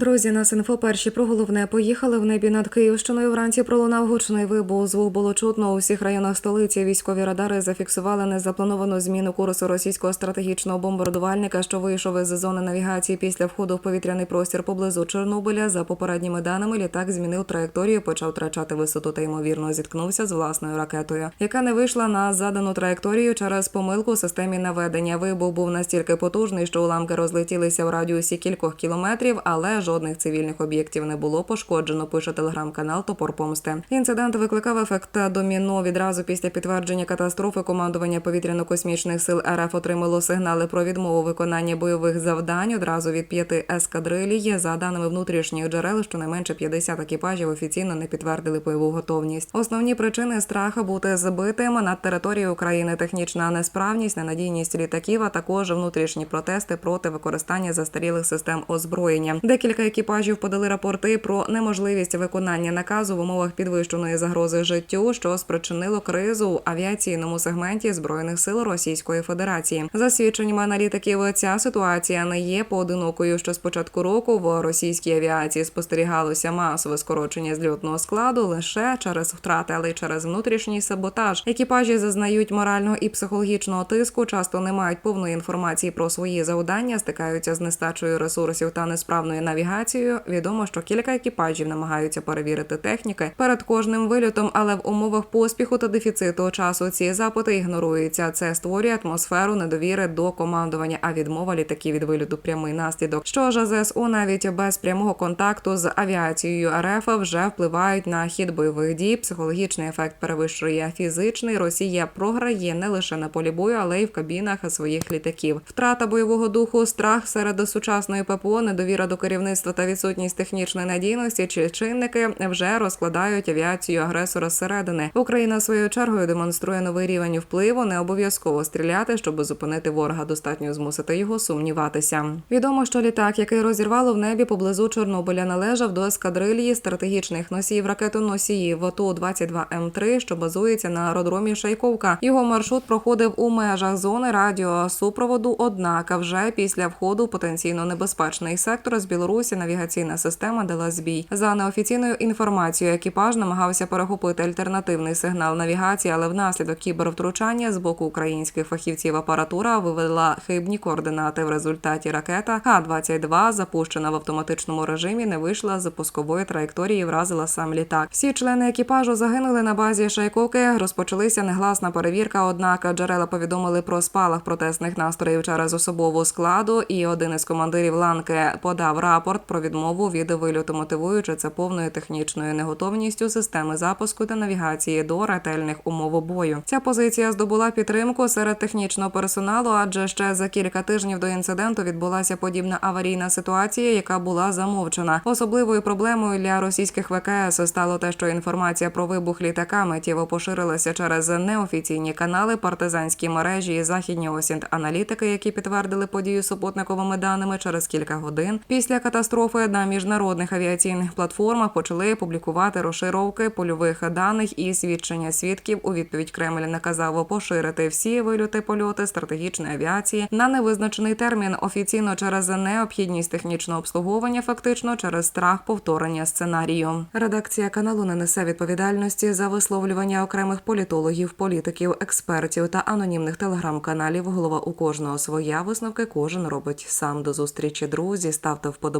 Друзі, нас інфо перші про головне поїхали в небі над Київщиною. Вранці пролунав гучний вибух. Звук було чутно у всіх районах столиці. Військові радари зафіксували незаплановану зміну курсу російського стратегічного бомбардувальника, що вийшов із зони навігації після входу в повітряний простір поблизу Чорнобиля. За попередніми даними, літак змінив траєкторію, почав втрачати висоту та ймовірно зіткнувся з власною ракетою, яка не вийшла на задану траєкторію через помилку у системі наведення. Вибух був настільки потужний, що уламки розлетілися в радіусі кількох кілометрів, але жодних цивільних об'єктів не було пошкоджено. Пише телеграм-канал Топор Помсти. Інцидент викликав ефект доміно. Відразу після підтвердження катастрофи командування повітряно-космічних сил РФ отримало сигнали про відмову виконання бойових завдань одразу від п'яти ескадрилій. За даними внутрішніх джерел, щонайменше 50 екіпажів офіційно не підтвердили бойову готовність. Основні причини страха бути збитим над територією України, технічна несправність, ненадійність літаків, а також внутрішні протести проти використання застарілих систем озброєння. Декілька екіпажів подали рапорти про неможливість виконання наказу в умовах підвищеної загрози життю, що спричинило кризу в авіаційному сегменті збройних сил Російської Федерації. За свідченнями аналітиків, ця ситуація не є поодинокою. Що з початку року в російській авіації спостерігалося масове скорочення зльотного складу лише через втрати, але й через внутрішній саботаж. Екіпажі зазнають морального і психологічного тиску, часто не мають повної інформації про свої завдання, стикаються з нестачею ресурсів та несправною навігацією. Відомо, що кілька екіпажів намагаються перевірити техніки перед кожним вильотом, але в умовах поспіху та дефіциту часу ці запити ігноруються. Це створює атмосферу недовіри до командування. А відмова літаків від вильоту прямий наслідок. Що ж ЗСУ навіть без прямого контакту з авіацією РФ вже впливають на хід бойових дій. Психологічний ефект перевищує фізичний. Росія програє не лише на полі бою, але й в кабінах своїх літаків. Втрата бойового духу, страх серед сучасної ППО, недовіра до керівництва та відсутність технічної надійності чи чинники вже розкладають авіацію агресора зсередини. Україна своєю чергою демонструє новий рівень впливу. Не обов'язково стріляти, щоб зупинити ворога. Достатньо змусити його сумніватися. Відомо, що літак, який розірвало в небі поблизу Чорнобиля, належав до ескадрильї стратегічних носіїв ракетоносіїв ту 22 м 3 що базується на аеродромі Шайковка. Його маршрут проходив у межах зони радіосупроводу. Однак, вже після входу в потенційно небезпечний сектор з Білорусі навігаційна система дала збій. За неофіційною інформацією, екіпаж намагався перехопити альтернативний сигнал навігації, але внаслідок кібервтручання з боку українських фахівців апаратура вивела хибні координати. В результаті ракета Х-22, запущена в автоматичному режимі, не вийшла з пускової траєкторії, вразила сам літак. Всі члени екіпажу загинули на базі Шайковки. Розпочалися негласна перевірка. Однак джерела повідомили про спалах протестних настроїв через особову складу. І один із командирів ланки подав рапорт про відмову від вильоту, мотивуючи це повною технічною неготовністю системи запуску та навігації до ретельних умов бою. Ця позиція здобула підтримку серед технічного персоналу, адже ще за кілька тижнів до інциденту відбулася подібна аварійна ситуація, яка була замовчена. Особливою проблемою для російських ВКС стало те, що інформація про вибух літака миттєво поширилася через неофіційні канали, партизанські мережі і західні осінт аналітики, які підтвердили подію супутниковими даними через кілька годин. Після катастрофи на міжнародних авіаційних платформах почали публікувати розшировки польових даних і свідчення свідків. У відповідь Кремль наказав поширити всі вильоти польоти стратегічної авіації на невизначений термін. Офіційно через необхідність технічного обслуговування, фактично через страх повторення сценарію. Редакція каналу не несе відповідальності за висловлювання окремих політологів, політиків, експертів та анонімних телеграм-каналів. Голова у кожного своя висновки кожен робить сам. До зустрічі, друзі. Ставте